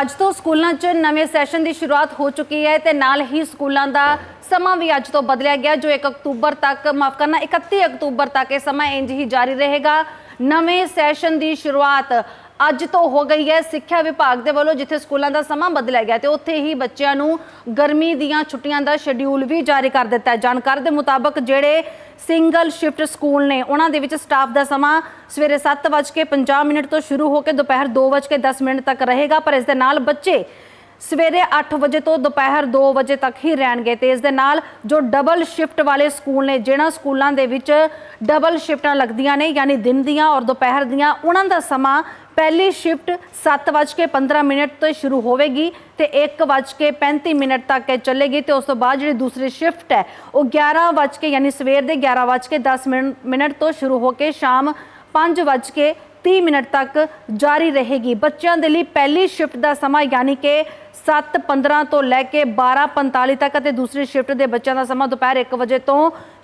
ਅੱਜ ਤੋਂ ਸਕੂਲਾਂ 'ਚ ਨਵੇਂ ਸੈਸ਼ਨ ਦੀ ਸ਼ੁਰੂਆਤ ਹੋ ਚੁੱਕੀ ਹੈ ਤੇ ਨਾਲ ਹੀ ਸਕੂਲਾਂ ਦਾ ਸਮਾਂ ਵੀ ਅੱਜ ਤੋਂ ਬਦਲਿਆ ਗਿਆ, ਜੋ 1 ਅਕਤੂਬਰ ਤੱਕ, ਮਾਫ ਕਰਨਾ 31 ਅਕਤੂਬਰ ਤੱਕ ਇਹ ਸਮਾਂ ਇੰਜ ਹੀ ਜਾਰੀ ਰਹੇਗਾ। ਨਵੇਂ ਸੈਸ਼ਨ ਦੀ ਸ਼ੁਰੂਆਤ ਅੱਜ ਤੋਂ ਹੋ ਗਈ ਹੈ ਸਿੱਖਿਆ ਵਿਭਾਗ ਦੇ ਵੱਲੋਂ ਜਿੱਥੇ ਸਕੂਲਾਂ ਦਾ ਸਮਾਂ ਬਦਲਿਆ ਗਿਆ ਤੇ ਉੱਥੇ ਹੀ ਬੱਚਿਆਂ ਨੂੰ ਗਰਮੀ ਦੀਆਂ ਛੁੱਟੀਆਂ ਦਾ ਸ਼ਡਿਊਲ ਵੀ ਜਾਰੀ ਕਰ ਦਿੱਤਾ ਹੈ। ਜਾਣਕਾਰੀ ਦੇ ਮੁਤਾਬਕ ਜਿਹੜੇ ਸਿੰਗਲ ਸ਼ਿਫਟ ਸਕੂਲ ਨੇ, ਉਹਨਾਂ ਦੇ ਵਿੱਚ ਸਟਾਫ ਦਾ ਸਮਾਂ ਸਵੇਰੇ 7:50 ਮਿੰਟ ਤੋਂ ਸ਼ੁਰੂ ਹੋ ਕੇ ਦੁਪਹਿਰ 2:10 ਮਿੰਟ ਤੱਕ ਰਹੇਗਾ, ਪਰ ਇਸ ਦੇ ਨਾਲ ਬੱਚੇ ਸਵੇਰੇ 8 ਵਜੇ ਤੋਂ ਦੁਪਹਿਰ 2 ਵਜੇ ਤੱਕ ਹੀ ਰਹਿਣਗੇ ਤੇ ਇਸ ਦੇ ਨਾਲ ਜੋ ਡਬਲ ਸ਼ਿਫਟ ਵਾਲੇ ਸਕੂਲ ਨੇ, ਜਿਹਨਾਂ ਸਕੂਲਾਂ ਦੇ ਵਿੱਚ ਡਬਲ ਸ਼ਿਫਟਾਂ ਲੱਗਦੀਆਂ ਨੇ, ਯਾਨੀ ਦਿਨ ਦੀਆਂ ਔਰ ਦੁਪਹਿਰ ਦੀਆਂ, ਉਹਨਾਂ ਦਾ ਸਮਾਂ ਪਹਿਲੀ ਸ਼ਿਫਟ 7:15 ਮਿੰਟ ਤੋਂ ਸ਼ੁਰੂ ਹੋਵੇਗੀ ਤੇ 1:35 ਮਿੰਟ ਤੱਕ ਇਹ ਚੱਲੇਗੀ ਤੇ ਉਸ ਤੋਂ ਬਾਅਦ ਜਿਹੜੀ ਦੂਸਰੀ ਸ਼ਿਫਟ ਹੈ, ਉਹ 11:00 ਯਾਨੀ ਸਵੇਰ ਦੇ 11:10 ਮਿੰਟ ਮਿੰਟ ਤੋਂ ਸ਼ੁਰੂ ਹੋ ਕੇ ਸ਼ਾਮ 5:30 30 ਮਿੰਟ ਤੱਕ ਜਾਰੀ ਰਹੇਗੀ। ਬੱਚਿਆਂ ਦੇ ਲਈ ਪਹਿਲੀ ਸ਼ਿਫਟ ਦਾ ਸਮਾਂ ਯਾਨੀ ਕਿ 7:15 ਤੋਂ ਲੈ ਕੇ 12:45 ਤੱਕ ਅਤੇ ਦੂਸਰੀ ਸ਼ਿਫਟ ਦੇ ਬੱਚਿਆਂ ਦਾ ਸਮਾਂ ਦੁਪਹਿਰ 1 ਵਜੇ ਤੋਂ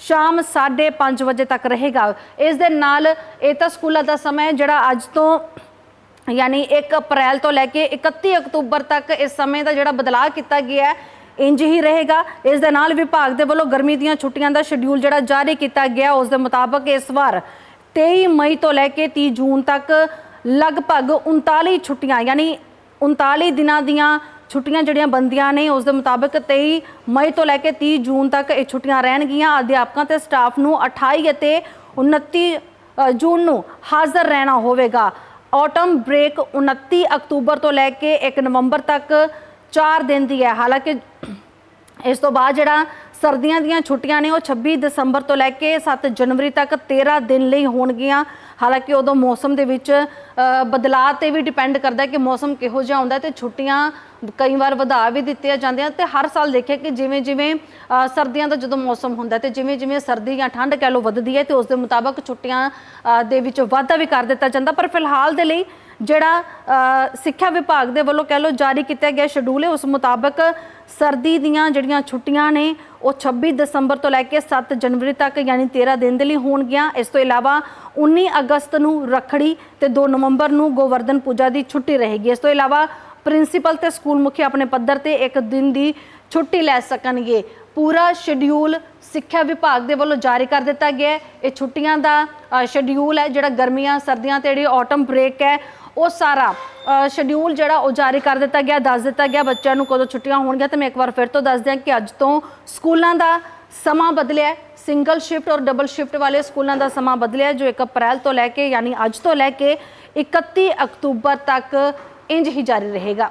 ਸ਼ਾਮ 5:30 ਵਜੇ ਤੱਕ ਰਹੇਗਾ। ਇਸ ਦੇ ਨਾਲ ਇਹ ਤਾਂ ਸਕੂਲਾਂ ਦਾ ਸਮਾਂ ਹੈ ਜਿਹੜਾ ਅੱਜ ਤੋਂ ਯਾਨੀ 1 ਅਪ੍ਰੈਲ ਤੋਂ ਲੈ ਕੇ 31 ਅਕਤੂਬਰ ਤੱਕ ਇਸ ਸਮੇਂ ਦਾ ਜਿਹੜਾ ਬਦਲਾਅ ਕੀਤਾ ਗਿਆ ਹੈ, ਇੰਜ ਹੀ ਰਹੇਗਾ। ਇਸ ਦੇ ਨਾਲ ਵਿਭਾਗ ਦੇ ਵੱਲੋਂ ਗਰਮੀ ਦੀਆਂ ਛੁੱਟੀਆਂ ਦਾ ਸ਼ਡਿਊਲ ਜਿਹੜਾ ਜਾਰੀ ਕੀਤਾ ਗਿਆ, ਉਸ ਦੇ ਮੁਤਾਬਕ ਇਸ ਵਾਰ 23 ਮਈ ਤੋਂ ਲੈ ਕੇ 30 ਜੂਨ ਤੱਕ ਲਗਭਗ 39 ਛੁੱਟੀਆਂ, ਯਾਨੀ 39 ਦਿਨਾਂ ਦੀਆਂ ਛੁੱਟੀਆਂ ਜਿਹੜੀਆਂ ਬੰਦੀਆਂ ਨੇ, ਉਸ ਦੇ ਮੁਤਾਬਕ 23 ਮਈ ਤੋਂ ਲੈ ਕੇ 30 ਜੂਨ ਤੱਕ ਇਹ ਛੁੱਟੀਆਂ ਰਹਿਣਗੀਆਂ। ਅਧਿਆਪਕਾਂ ਤੇ ਸਟਾਫ ਨੂੰ 28 ਅਤੇ 29 ਜੂਨ ਨੂੰ ਹਾਜ਼ਰ ਰਹਿਣਾ ਹੋਵੇਗਾ। ਆਟਮ ਬ੍ਰੇਕ 29 ਅਕਤੂਬਰ ਤੋਂ ਲੈ ਕੇ 1 ਨਵੰਬਰ ਤੱਕ 4 ਦਿਨ ਦੀ ਹੈ। ਹਾਲਾਂਕਿ ਇਸ ਤੋਂ ਬਾਅਦ ਜਿਹੜਾ ਸਰਦੀਆਂ ਦੀਆਂ ਛੁੱਟੀਆਂ ਨੇ, ਉਹ 26 ਦਸੰਬਰ ਤੋਂ ਲੈ ਕੇ 7 ਜਨਵਰੀ ਤੱਕ 13 ਦਿਨ ਲਈ ਹੋਣਗੀਆਂ। ਹਾਲਾਂਕਿ ਉਦੋਂ ਮੌਸਮ ਦੇ ਵਿੱਚ ਬਦਲਾਅ ਤੇ ਵੀ ਡਿਪੈਂਡ ਕਰਦਾ ਕਿ ਮੌਸਮ ਕਿਹੋ ਜਿਹਾ ਹੁੰਦਾ ਹੈ ਤੇ ਛੁੱਟੀਆਂ ਕਈ ਵਾਰ ਵਧਾ ਵੀ ਦਿੱਤੀਆਂ ਜਾਂਦੀਆਂ ਤੇ ਹਰ ਸਾਲ ਦੇਖਿਆ ਕਿ ਜਿਵੇਂ ਜਿਵੇਂ ਸਰਦੀਆਂ ਦਾ ਜਦੋਂ ਮੌਸਮ ਹੁੰਦਾ ਹੈ ਤੇ ਜਿਵੇਂ ਜਿਵੇਂ ਸਰਦੀ ਜਾਂ ਠੰਡ ਕਹਿ ਲਓ ਵੱਧਦੀ ਹੈ ਤੇ ਉਸ ਦੇ ਮੁਤਾਬਕ ਛੁੱਟੀਆਂ ਦੇ ਵਿੱਚ ਵਾਧਾ ਵੀ ਕਰ ਦਿੱਤਾ ਜਾਂਦਾ। ਪਰ ਫਿਲਹਾਲ ਦੇ ਲਈ ਜਿਹੜਾ ਸਿੱਖਿਆ ਵਿਭਾਗ ਦੇ ਵੱਲੋਂ ਕਹਿ ਲਓ ਜਾਰੀ ਕੀਤਾ ਗਿਆ ਸ਼ਡਿਊਲ ਹੈ, ਉਸ ਮੁਤਾਬਕ ਸਰਦੀ ਦੀਆਂ ਜਿਹੜੀਆਂ ਛੁੱਟੀਆਂ ਨੇ, ਉਹ 26 ਦਸੰਬਰ ਤੋਂ ਲੈ ਕੇ 7 ਜਨਵਰੀ ਤੱਕ ਯਾਨੀ 13 ਦਿਨ ਦੇ ਲਈ ਹੋਣਗੀਆਂ। ਇਸ ਤੋਂ ਇਲਾਵਾ 19 ਅਗਸਤ ਨੂੰ ਰੱਖੜੀ ਤੇ 2 ਨਵੰਬਰ ਨੂੰ ਗੋਵਰਧਨ ਪੂਜਾ ਦੀ ਛੁੱਟੀ ਰਹੇਗੀ। ਇਸ ਤੋਂ ਇਲਾਵਾ ਪ੍ਰਿੰਸੀਪਲ ਤੇ ਸਕੂਲ ਮੁਖੀ ਆਪਣੇ ਪੱਧਰ ਤੇ ਇੱਕ ਦਿਨ ਦੀ ਛੁੱਟੀ ਲੈ ਸਕਣਗੇ। ਪੂਰਾ ਸ਼ਡਿਊਲ ਸਿੱਖਿਆ ਵਿਭਾਗ ਦੇ ਵੱਲੋਂ ਜਾਰੀ ਕਰ ਦਿੱਤਾ ਗਿਆ ਹੈ। ਇਹ ਛੁੱਟੀਆਂ ਦਾ ਸ਼ਡਿਊਲ ਹੈ, ਜਿਹੜਾ ਗਰਮੀਆਂ, ਸਰਦੀਆਂ ਤੇ ਜਿਹੜੀ ਆਟਮ ਬ੍ਰੇਕ ਹੈ, ਉਹ ਸਾਰਾ ਸ਼ਡਿਊਲ ਜਿਹੜਾ ਉਹ ਜਾਰੀ ਕਰ ਦਿੱਤਾ ਗਿਆ, ਦੱਸ ਦਿੱਤਾ ਗਿਆ। ਬੱਚਿਆਂ ਨੂੰ ਕਦੋਂ ਛੁੱਟੀਆਂ ਹੋਣਗੀਆਂ ਤੇ ਮੈਂ ਇੱਕ ਵਾਰ ਫਿਰ ਤੋਂ ਦੱਸ ਦਿਆਂ ਕਿ ਅੱਜ ਤੋਂ ਸਕੂਲਾਂ ਦਾ ਸਮਾਂ ਬਦਲਿਆ ਸਿੰਗਲ ਸ਼ਿਫਟ ਔਰ ਡਬਲ ਸ਼ਿਫਟ ਵਾਲੇ ਸਕੂਲਾਂ ਦਾ ਸਮਾਂ ਬਦਲਿਆ ਜੋ 1 ਅਪ੍ਰੈਲ ਤੋਂ ਲੈ ਕੇ, ਯਾਨੀ ਅੱਜ ਤੋਂ ਲੈ ਕੇ 31 ਅਕਤੂਬਰ ਤੱਕ ਇੰਜ ਹੀ ਜਾਰੀ ਰਹੇਗਾ।